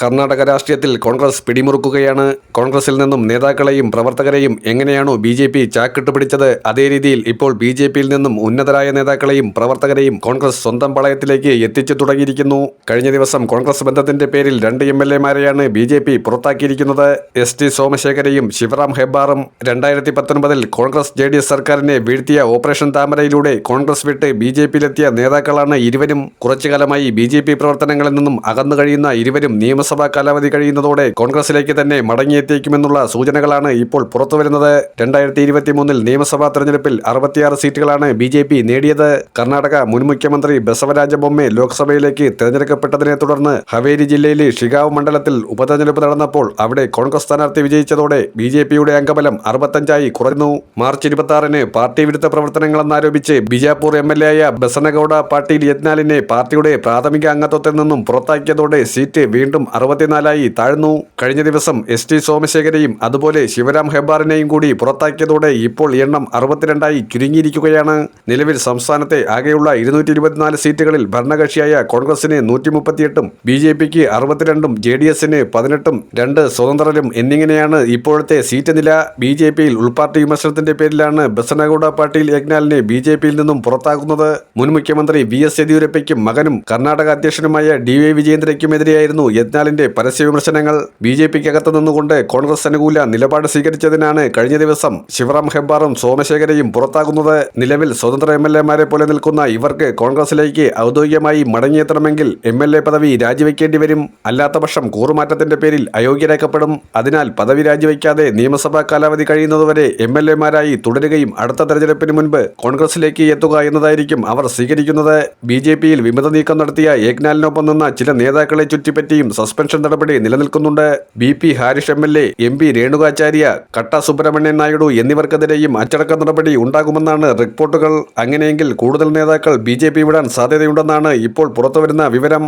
കർണാടക രാഷ്ട്രീയത്തിൽ കോൺഗ്രസ് പിടിമുറുക്കുകയാണ്. കോൺഗ്രസിൽ നിന്നും നേതാക്കളെയും പ്രവർത്തകരെയും എങ്ങനെയാണോ ബി ജെ പി ചാക്കിട്ട് പിടിച്ചത് അതേ രീതിയിൽ ഇപ്പോൾ ബി ജെ പിയിൽ നിന്നും ഉന്നതരായ നേതാക്കളെയും പ്രവർത്തകരെയും കോൺഗ്രസ് സ്വന്തം പാളയത്തിലേക്ക് എത്തിച്ചു തുടങ്ങിയിരിക്കുന്നു. കഴിഞ്ഞ ദിവസം കോൺഗ്രസ് ബന്ധത്തിന്റെ പേരിൽ രണ്ട് എം എൽ എമാരെയാണ് ബി ജെ പി പുറത്താക്കിയിരിക്കുന്നത്. എസ് ടി സോമശേഖരയും ശിവറാം ഹെബ്ബാറും രണ്ടായിരത്തി പത്തൊൻപതിൽ കോൺഗ്രസ് ജെ ഡി എസ് സർക്കാരിനെ വീഴ്ത്തിയ ഓപ്പറേഷൻ താമരയിലൂടെ കോൺഗ്രസ് വിട്ട് ബി ജെ പിയിലെത്തിയ നേതാക്കളാണ് ഇരുവരും. കുറച്ചുകാലമായി ബി ജെ പി പ്രവർത്തനങ്ങളിൽ നിന്നും അകന്നു കഴിയുന്ന ഇരുവരും നിയമസഭാ കാലാവധി കഴിയുന്നതോടെ കോൺഗ്രസിലേക്ക് തന്നെ മടങ്ങിയെത്തിയേക്കുമെന്നുള്ള സൂചനകളാണ് ഇപ്പോൾ പുറത്തുവരുന്നത്. രണ്ടായിരത്തി ഇരുപത്തി മൂന്നിൽ നിയമസഭാ തെരഞ്ഞെടുപ്പിൽ അറുപത്തിയാറ് സീറ്റുകളാണ് ബി ജെ പി നേടിയത്. കർണാടക മുൻ മുഖ്യമന്ത്രി ബസവരാജ ബൊമ്മെ ലോക്സഭയിലേക്ക് തെരഞ്ഞെടുക്കപ്പെട്ടതിനെ തുടർന്ന് ഹവേരി ജില്ലയിലെ ഷിഗാവ് മണ്ഡലത്തിൽ ഉപതെരഞ്ഞെടുപ്പ് നടന്നപ്പോൾ അവിടെ കോൺഗ്രസ് സ്ഥാനാർത്ഥി വിജയിച്ചതോടെ ബി ജെ പിയുടെ അംഗബലം അറുപത്തഞ്ചായി കുറഞ്ഞു. മാർച്ച് ഇരുപത്തി ആറിന് പാർട്ടി വിരുദ്ധ പ്രവർത്തനങ്ങളെന്നാരോപിച്ച് ബിജാപൂർ എം എൽ എ ആയ ബസനഗൌഡ പാട്ടീൽ യത്നാലിനെ പാർട്ടിയുടെ പ്രാഥമിക അംഗത്വത്തിൽ നിന്നും പുറത്താക്കിയതോടെ സീറ്റ് വീണ്ടും അറുപത്തിനാലായി താഴ്ന്നു. കഴിഞ്ഞ ദിവസം എസ് ടി സോമശേഖരെയും അതുപോലെ ശിവരാം ഹെബ്ബാറിനെയും കൂടി പുറത്താക്കിയതോടെ ഇപ്പോൾ എണ്ണം അറുപത്തിരണ്ടായി ചുരുങ്ങിയിരിക്കുകയാണ്. നിലവിൽ സംസ്ഥാനത്തെ ആകെയുള്ള ഇരുന്നൂറ്റി ഇരുപത്തിനാല് സീറ്റുകളിൽ ഭരണകക്ഷിയായ കോൺഗ്രസിന് നൂറ്റി മുപ്പത്തിയെട്ടും ബി ജെ പിക്ക് അറുപത്തിരണ്ടും ജെ ഡി എസിന് പതിനെട്ടും രണ്ട് സ്വതന്ത്രരും എന്നിങ്ങനെയാണ് ഇപ്പോഴത്തെ സീറ്റ് നില. ബി ജെ പിയിൽ ഉൾപാർട്ടി വിമർശനത്തിന്റെ പേരിലാണ് ബസനഗൌഡ പാട്ടീൽ യജ്ഞാലിനെ ബി ജെ പിയിൽ നിന്നും പുറത്താക്കുന്നത്. മുൻ മുഖ്യമന്ത്രി വി എസ് യെദ്യൂരപ്പയ്ക്കും മകനും കർണാടക അധ്യക്ഷനുമായ ഡി വൈ വിജയേന്ദ്രയ്ക്കുമെതിരെയായിരുന്നു യജ്ഞാലിന്റെ പരസ്യ വിമർശനങ്ങൾ ബി ജെ പിക്കകത്ത് നിന്നുകൊണ്ട് കോൺഗ്രസ് അനുകൂല നിലപാട് സ്വീകരിച്ചതിനാണ് കഴിഞ്ഞ ദിവസം ശിവറാം ഹെബ്ബാറും സോമശേഖരയും പുറത്താകുന്നത്. നിലവിൽ സ്വതന്ത്ര എം എൽ എമാരെ പോലെ നിൽക്കുന്ന ഇവർക്ക് കോൺഗ്രസിലേക്ക് ഔദ്യോഗികമായി മടങ്ങിയെത്തണമെങ്കിൽ എം എൽ എ പദവി രാജിവെക്കേണ്ടി വരും. അല്ലാത്തപക്ഷം കൂറുമാറ്റത്തിന്റെ പേരിൽ അയോഗ്യരാക്കപ്പെടും. അതിനാൽ പദവി രാജിവെക്കാതെ നിയമസഭാ കാലാവധി കഴിയുന്നതുവരെ എം എൽ എമാരായി തുടരുകയും അടുത്ത തെരഞ്ഞെടുപ്പിന് മുൻപ് കോൺഗ്രസിലേക്ക് എത്തുക എന്നതായിരിക്കും അവർ സ്വീകരിക്കുന്നത്. ബി ജെ പിയിൽ വിമത നീക്കം നടത്തിയ ഏക്നാലിനൊപ്പം നിന്ന ചില നേതാക്കളെ ചുറ്റിപ്പറ്റിയും സസ്പെൻഷൻ നടപടി നിലനിൽക്കുന്നുണ്ട്. B P Harish M L A M P Renukacharya Katta Subramanya Naidu എന്നിവർക്കെതിരെയും അച്ചടക്ക നടപടി ഉണ്ടാകുമെന്നാണ് റിപ്പോർട്ടുകൾ. അങ്ങനെയെങ്കിൽ കൂടുതൽ നേതാക്കൾ ബി വിടാൻ സാധ്യതയുണ്ടെന്നാണ് ഇപ്പോൾ പുറത്തുവരുന്ന വിവരം.